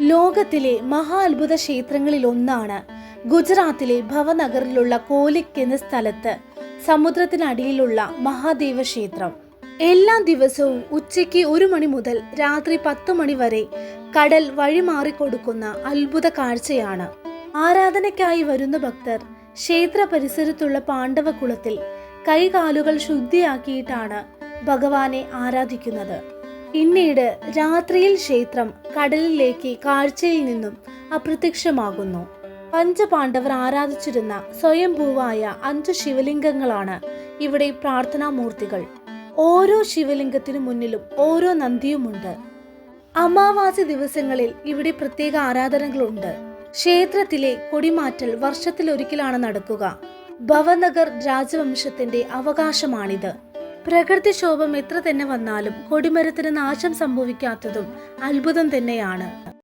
ലോകത്തിലെ മഹാ അത്ഭുത ക്ഷേത്രങ്ങളിൽ ഒന്നാണ് ഗുജറാത്തിലെ ഭവനഗറിലുള്ള കോലിക് എന്ന സ്ഥലത്ത് സമുദ്രത്തിനടിയിലുള്ള മഹാദേവ ക്ഷേത്രം. എല്ലാ ദിവസവും ഉച്ചയ്ക്ക് ഒരു മണി മുതൽ രാത്രി പത്ത് മണി വരെ കടൽ വഴിമാറി കൊടുക്കുന്ന അത്ഭുത കാഴ്ചയാണ്. ആരാധനയ്ക്കായി വരുന്ന ഭക്തർ ക്ഷേത്ര പരിസരത്തുള്ള പാണ്ഡവകുളത്തിൽ കൈകാലുകൾ ശുദ്ധിയാക്കിയിട്ടാണ് ഭഗവാനെ ആരാധിക്കുന്നത്. പിന്നീട് രാത്രിയിൽ ക്ഷേത്രം കടലിലേക്ക് കാഴ്ചയിൽ നിന്നും അപ്രത്യക്ഷമാകുന്നു. പഞ്ചപാണ്ഡവർ ആരാധിച്ചിരുന്ന സ്വയംഭൂവായ അഞ്ചു ശിവലിംഗങ്ങളാണ് ഇവിടെ പ്രാർത്ഥനാമൂർത്തികൾ. ഓരോ ശിവലിംഗത്തിനു മുന്നിലും ഓരോ നന്ദിയുമുണ്ട്. അമാവാസി ദിവസങ്ങളിൽ ഇവിടെ പ്രത്യേക ആരാധനകളുണ്ട്. ക്ഷേത്രത്തിലെ കൊടിമാറ്റൽ വർഷത്തിലൊരിക്കലാണ് നടക്കുക. ഭവനഗർ രാജവംശത്തിന്റെ അവകാശമാണിത്. പ്രകൃതിക്ഷോഭം എത്ര തന്നെ വന്നാലും കൊടിമരത്തിന് നാശം സംഭവിക്കാത്തതും അത്ഭുതം തന്നെയാണ്.